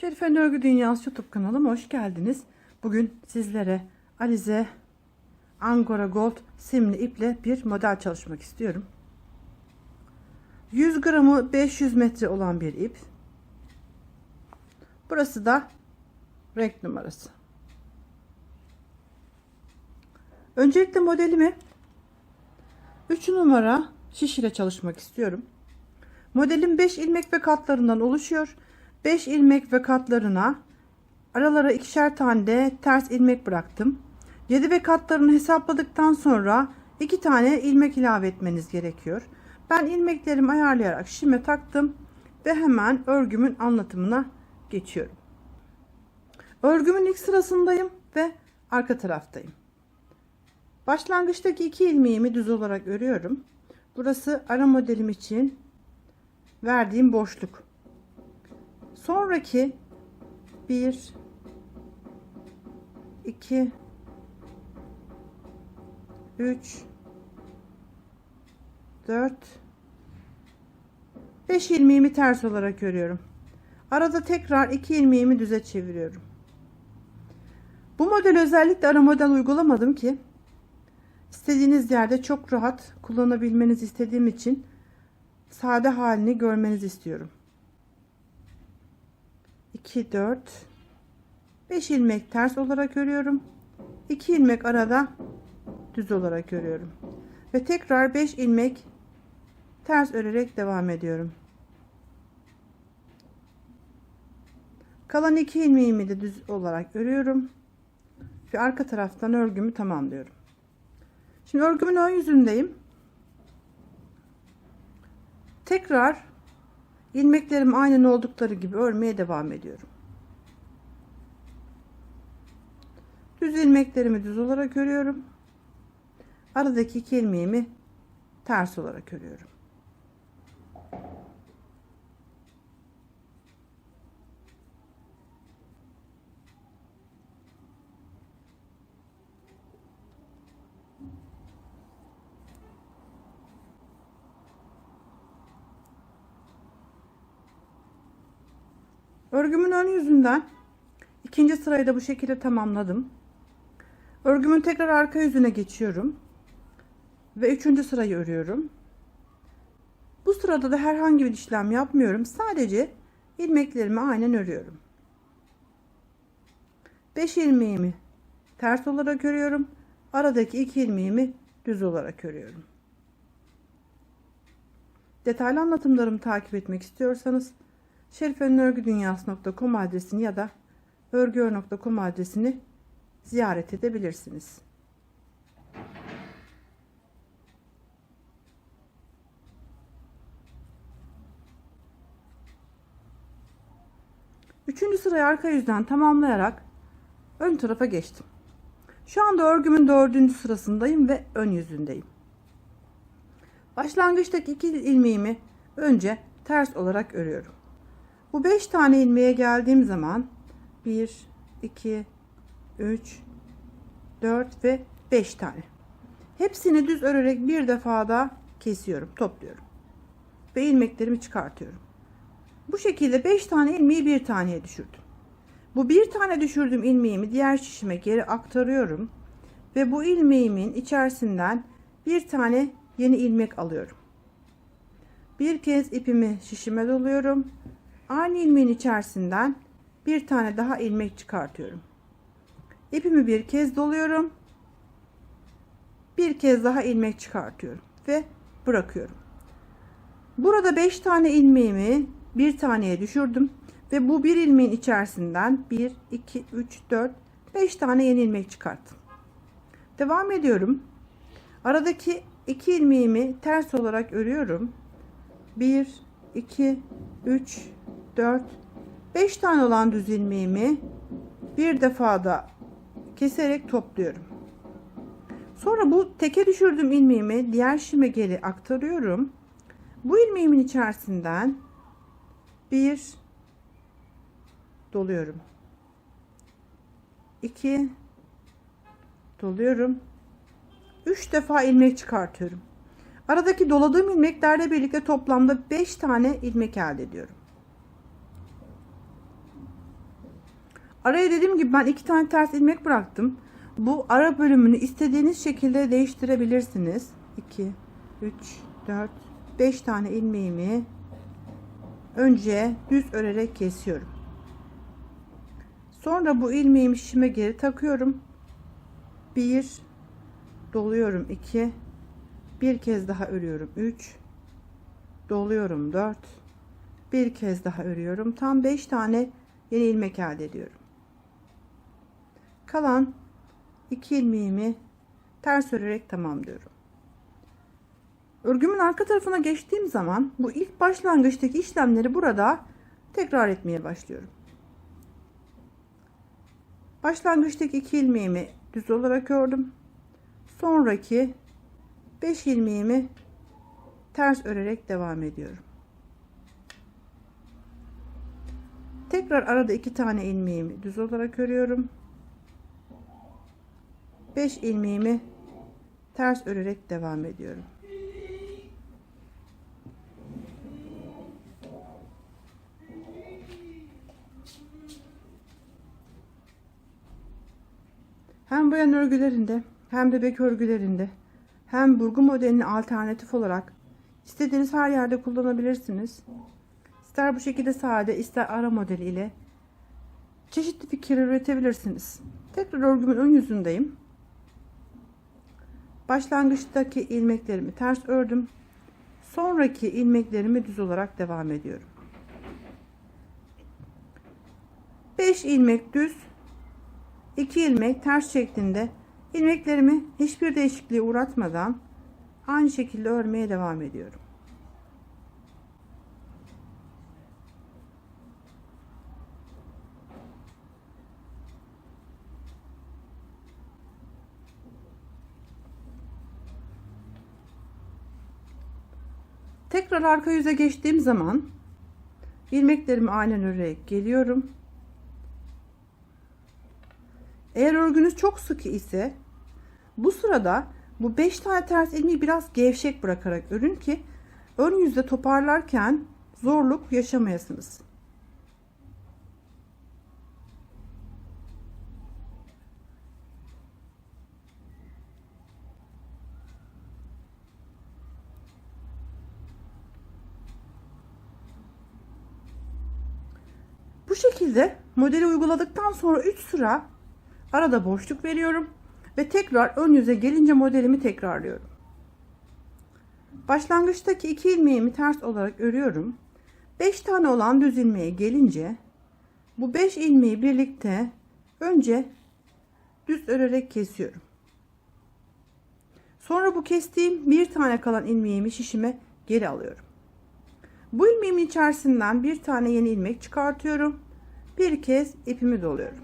Şerife Örgü Dünyası YouTube kanalıma hoş geldiniz. Bugün sizlere Alize Angora Gold simli iple bir model çalışmak istiyorum. 100 gramı 500 metre olan bir ip. Burası da renk numarası. Öncelikle modelimi 3 numara şiş ile çalışmak istiyorum. Modelim 5 ilmek ve katlarından oluşuyor. 5 ilmek ve katlarına aralara ikişer tane de ters ilmek bıraktım. 7 ve katlarını hesapladıktan sonra 2 tane ilmek ilave etmeniz gerekiyor. Ben ilmeklerimi ayarlayarak şime taktım ve hemen örgümün anlatımına geçiyorum. Örgümün ilk sırasındayım ve arka taraftayım. Başlangıçtaki iki ilmeğimi düz olarak örüyorum. Burası ara modelim için verdiğim boşluk. Sonraki 1 2 3 4 5 ilmeğimi ters olarak örüyorum. Arada tekrar 2 ilmeğimi düze çeviriyorum. Bu model özellikle ara model uygulamadım ki istediğiniz yerde çok rahat kullanabilmenizi istediğim için sade halini görmenizi istiyorum. 2 4 5 ilmek ters olarak örüyorum. 2 ilmek arada düz olarak örüyorum. Ve tekrar 5 ilmek ters örerek devam ediyorum. Kalan 2 ilmeğimi de düz olarak örüyorum. Ve arka taraftan örgümü tamamlıyorum. Şimdi örgümün ön yüzündeyim. Tekrar ilmeklerim aynen oldukları gibi örmeye devam ediyorum. Düz ilmeklerimi düz olarak örüyorum. Aradaki iki ilmeğimi ters olarak örüyorum. Örgümün ön yüzünden ikinci sırayı da bu şekilde tamamladım. Örgümün tekrar arka yüzüne geçiyorum. Ve üçüncü sırayı örüyorum. Bu sırada da herhangi bir işlem yapmıyorum. Sadece ilmeklerimi aynen örüyorum. 5 ilmeğimi ters olarak örüyorum. Aradaki 2 ilmeğimi düz olarak örüyorum. Detaylı anlatımlarımı takip etmek istiyorsanız şerifenörgüdünyası.com adresini ya da örgüör.com adresini ziyaret edebilirsiniz. Üçüncü sırayı arka yüzden tamamlayarak ön tarafa geçtim. Şu anda örgümün dördüncü sırasındayım ve ön yüzündeyim. Başlangıçtaki iki ilmeğimi önce ters olarak örüyorum. Bu 5 tane ilmeğe geldiğim zaman 1 2 3 4 ve 5 tane. Hepsini düz örerek bir defada kesiyorum, topluyorum. Ve ilmeklerimi çıkartıyorum. Bu şekilde 5 tane ilmeği bir taneye düşürdüm. Bu bir tane düşürdüğüm ilmeğimi diğer şişime geri aktarıyorum ve bu ilmeğimin içerisinden bir tane yeni ilmek alıyorum. Bir kez ipimi şişime doluyorum. Aynı ilmeğin içerisinden bir tane daha ilmek çıkartıyorum. İpimi bir kez doluyorum. Bir kez daha ilmek çıkartıyorum ve bırakıyorum. Burada 5 tane ilmeğimi bir taneye düşürdüm ve bu bir ilmeğin içerisinden 1 2 3 4 5 tane yeni ilmek çıkarttım. Devam ediyorum. Aradaki iki ilmeğimi ters olarak örüyorum. 1 2 3 4 5 tane olan düz ilmeğimi bir defada keserek topluyorum. Sonra bu teke düşürdüğüm ilmeğimi diğer şime geri aktarıyorum. Bu ilmeğimin içerisinden bir doluyorum. 2 doluyorum. 3 defa ilmek çıkartıyorum. Aradaki doladığım ilmeklerle birlikte toplamda 5 tane ilmek elde ediyorum. Araya dediğim gibi ben iki tane ters ilmek bıraktım. Bu ara bölümünü istediğiniz şekilde değiştirebilirsiniz. 2, 3, 4, 5 tane ilmeğimi önce düz örerek kesiyorum. Sonra bu ilmeğimi şişime geri takıyorum. 1 doluyorum 2 bir kez daha örüyorum 3 doluyorum 4 bir kez daha örüyorum tam 5 tane yeni ilmek elde ediyorum kalan 2 ilmeğimi ters örerek tamamlıyorum örgümün arka tarafına geçtiğim zaman bu ilk başlangıçtaki işlemleri burada tekrar etmeye başlıyorum başlangıçtaki 2 ilmeğimi düz olarak ördüm sonraki 5 ilmeğimi ters örerek devam ediyorum. Tekrar arada iki tane ilmeğimi düz olarak örüyorum. 5 ilmeğimi ters örerek devam ediyorum. Hem bayan örgülerinde hem bebek örgülerinde hem burgu modelini alternatif olarak istediğiniz her yerde kullanabilirsiniz. İster bu şekilde sade ister ara modeli ile çeşitli fikir üretebilirsiniz. Tekrar örgümün ön yüzündeyim. Başlangıçtaki ilmeklerimi ters ördüm. Sonraki ilmeklerimi düz olarak devam ediyorum. 5 ilmek düz 2 ilmek ters şeklinde ilmeklerimi hiçbir değişikliğe uğratmadan aynı şekilde örmeye devam ediyorum. Tekrar arka yüze geçtiğim zaman ilmeklerimi aynen örerek geliyorum. Eğer örgünüz çok sıkı ise bu sırada bu 5 tane ters ilmeği biraz gevşek bırakarak örün ki ön yüzde toparlarken zorluk yaşamayasınız. Şekilde modeli uyguladıktan sonra 3 sıra arada boşluk veriyorum ve tekrar ön yüze gelince modelimi tekrarlıyorum. Başlangıçtaki iki ilmeğimi ters olarak örüyorum. 5 tane olan düz ilmeğe gelince bu 5 ilmeği birlikte önce düz örerek kesiyorum. Sonra bu kestiğim bir tane kalan ilmeğimi şişime geri alıyorum. Bu ilmeğimin içerisinden bir tane yeni ilmek çıkartıyorum. Bir kez ipimi doluyorum.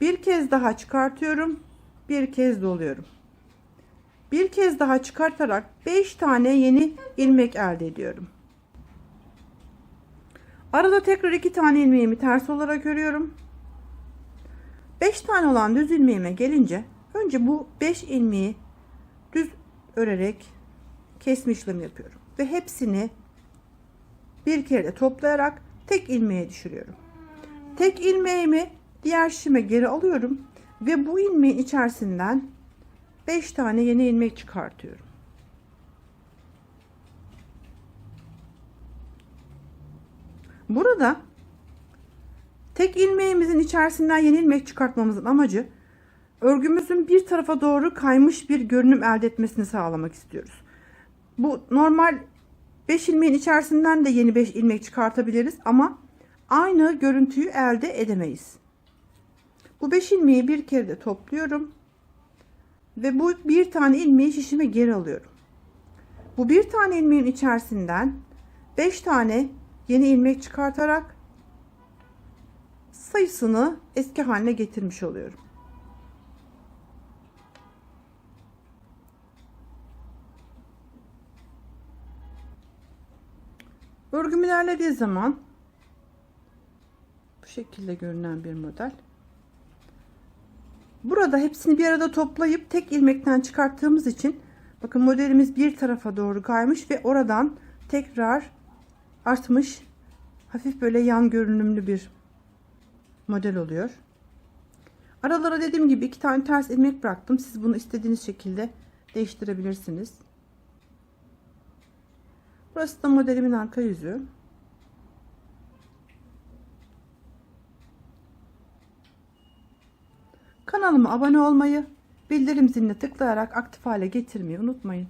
Bir kez daha çıkartıyorum. Bir kez doluyorum. Bir kez daha çıkartarak 5 tane yeni ilmek elde ediyorum. Arada tekrar 2 tane ilmeğimi ters olarak örüyorum. 5 tane olan düz ilmeğime gelince önce bu 5 ilmeği düz örerek kesme işlemi yapıyorum ve hepsini bir kere de toplayarak tek ilmeğe düşürüyorum. Tek ilmeğimi diğer şişime geri alıyorum ve bu ilmeğin içerisinden 5 tane yeni ilmek çıkartıyorum. Burada tek ilmeğimizin içerisinden yeni ilmek çıkartmamızın amacı örgümüzün bir tarafa doğru kaymış bir görünüm elde etmesini sağlamak istiyoruz. Bu normal 5 ilmeğin içerisinden de yeni 5 ilmek çıkartabiliriz ama aynı görüntüyü elde edemeyiz. Bu 5 ilmeği bir kere de topluyorum. Ve bu bir tane ilmeği şişime geri alıyorum. Bu bir tane ilmeğin içerisinden 5 tane yeni ilmek çıkartarak sayısını eski haline getirmiş oluyorum. Örgüm ilerlediği zaman şekilde görünen bir model. Burada hepsini bir arada toplayıp tek ilmekten çıkarttığımız için bakın modelimiz bir tarafa doğru kaymış ve oradan tekrar artmış hafif böyle yan görünümlü bir model oluyor. Aralara dediğim gibi iki tane ters ilmek bıraktım. Siz bunu istediğiniz şekilde değiştirebilirsiniz. Burası da modelimin arka yüzü. Kanalıma abone olmayı, bildirim ziline tıklayarak aktif hale getirmeyi unutmayın.